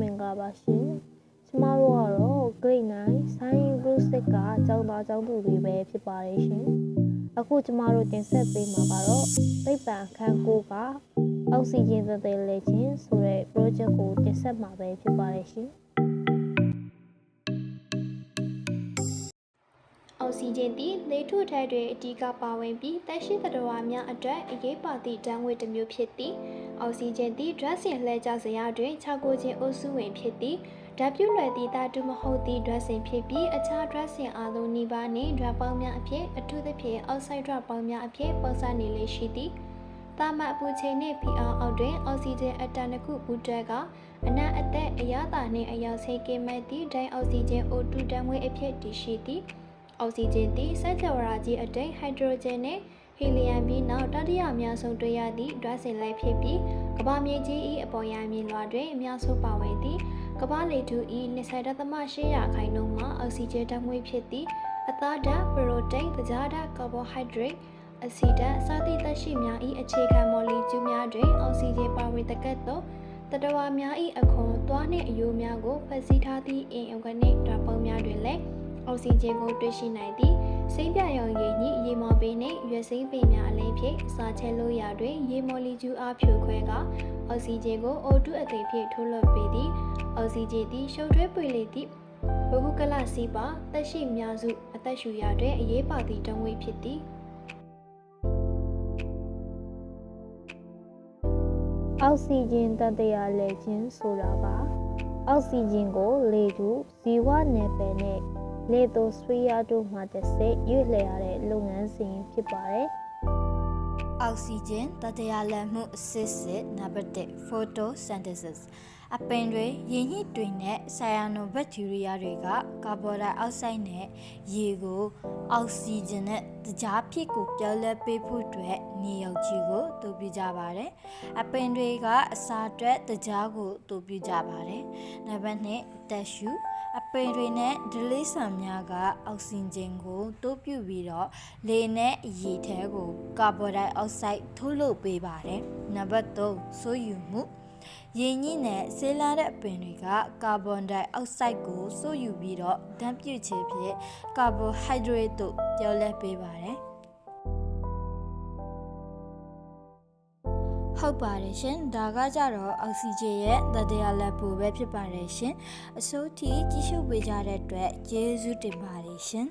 မင်္ဂလာပါရှင်ကျမတို့ကတော့ grade 9 science group 6ကကျောင်းသားကျောင်းသူတွေပဲဖြစ်ပါတယ်ရှင်အခုကျမတို့တင်ဆက်ပေးမှာကတော့သိပ္ပံအခန်း9ကအောက်ဆီဂျင်သသေးလေခြင်းဆိုတဲ့ project ကိုတင်ဆက်မှာပဲဖြစ်ပါတယ်ရှင်အောက်ဆီဂျင်သည်လေထုထက်တွင်အဓိကပါဝင်ပြီးသက်ရှိသတ္တဝါများအတွက်အရေးပါသည့်ဓာတ်ငွေ့တစ်မျိုးဖြစ်သည် အောက်ဆီဂျင်သည် drug စင်လှည့်ကြစရာတွင်ခြောက်ကိုခြင်းအုပ်စုဝင်ဖြစ်သည်ဓာတ်ပြုလွယ်သည့်ဓာတုမဟုတ်သည့် drug စင်ဖြစ်ပြီးအခြား drug စင်အလုံးနီးပါးနှင့် drug ပေါင်းများအဖြစ်အထူးသဖြင့် oxide drug ပေါင်းများအဖြစ်ပေါင်းစပ်နေလေရှိသည်တာမတ်အပူချိန်နှင့် PR အောက်တွင်အောက်ဆီဂျင်အတန်တစ်ခုပူးတွဲကအနံ့အသက်အရသာနှင့်အယောက်စိတ်ကင်းမဲ့သည့်ဒိုင်အောက်ဆီဂျင် O2 ဓာတ်ငွေ့အဖြစ်တည်ရှိသည်အောက်ဆီဂျင်သည်စက်ကြဝဠာကြီးအတိတ်ဟိုက်ဒရိုဂျင်နှင့် ဟီလီယမ်ပြီးနောက်တတိယအများဆုံးတွေ့ရသည့်ဒြပ်စင်လိုက်ဖြစ်ပြီးကမ္ဘာမြေကြီး၏အပေါ်ယံမြေလွှာတွင်အများဆုံးပါဝင်သည့်ကမ္ဘာလေထု၏20.8ရာခိုင်နှုန်းမှာအောက်ဆီဂျင်ဓာတ်ငွေ့ဖြစ်သည့်အသားဓာတ်ပရိုတိန်းသကြားဓာတ်ကာဗိုဟိုက်ဒရိတ်အဆီဓာတ်စသည့်သက်ရှိများ၏အခြေခံမော်လီကျူးများတွင်အောက်ဆီဂျင်ပါဝင်တကက်သောတတဝါများ၏အခွန်သွားနှင့်အယိုးများကိုဖက်ဆီးထားသည့်အင်အော်ဂနစ်ဓာတ်ပုံများတွင်လည်း အောက်ဆီဂျင်ကိုတွေ့ရှိနိုင်သည်စိမ့်ပြရောင်ရည်ညစ်ရေမော်ပင်နှင့်ရွက်စိမ့်ပင်များအလင်းဖြင့်စာချဲလို့ရာတွင်ရေမော်လီကျူးအားဖြိုခွဲကအောက်ဆီဂျင်ကို O2 အသိဖြင့်ထိုးလွှတ်ပေးသည်အောက်ဆီဂျင်သည်ရှုပ်ထွေးပွေလေသည့်ဘဟုကလစီပါတက်ရှိများစုအသက်ရှူရာတွင်အရေးပါသည့်တံငွေဖြစ်သည်အောက်ဆီဂျင်တတရားလေခြင်းဆိုတာကအောက်ဆီဂျင်ကိုလေထုဇီဝနယ်ပယ်နဲ့ လေတိုစဖီးယာတို့မှတစ်စိတ်ရွေ့လည်ရတဲ့လုပ်ငန်းစဉ်ဖြစ်ပါတယ်အောက်ဆီဂျင်တတရားလည်မှုအစစ်စစ်နံပါတ်1 photosynthesis အပင်တွေရင်းညစ်တွေနဲ့ဆာယာနိုဘက်တီးရီးယားတွေကကာဗွန်ဒိုင်အောက်ဆိုက်နဲ့ရေကိုအောက်ဆီဂျင်နဲ့တကြားဖြစ်ကိုပြောင်းလဲပေးဖို့အတွက်နေရောက်ကြီးကိုအသုံးပြုကြပါတယ်။အပင်တွေကအစာအတွက်တကြားကိုအသုံးပြုကြပါတယ်။နံပါတ်2တက်ရှူအပင်တွေနဲ့ဒလေးဆန်များကအောက်ဆီဂျင်ကိုတိုးပြပြီးတော့လေနဲ့ရေထဲကိုကာဗွန်ဒိုင်အောက်ဆိုက်ထုတ်လုပ်ပေးပါတယ်။နံပါတ်3ဆိုယူမှု ရင်းညစ်နဲ့ဆေးလာတဲ့အပင်တွေကကာဗွန်ဒိုင်အောက်ဆိုက်ကိုစိုးယူပြီးတော့ဓာတ်ပြုတ်ခြင်းဖြင့်ကာဗိုဟိုက်ဒရိတ်တို့ပြောင်းလဲပေးပါတယ်။ဟုတ်ပါတယ်ရှင်ဒါကကြတော့အောက်ဆီဂျင်ရဲ့တတရားလက်ပူပဲဖြစ်ပါတယ်ရှင်အစိုးထိကြီးစုပေးကြတဲ့အတွက်ကျေးဇူးတင်ပါတယ်ရှင်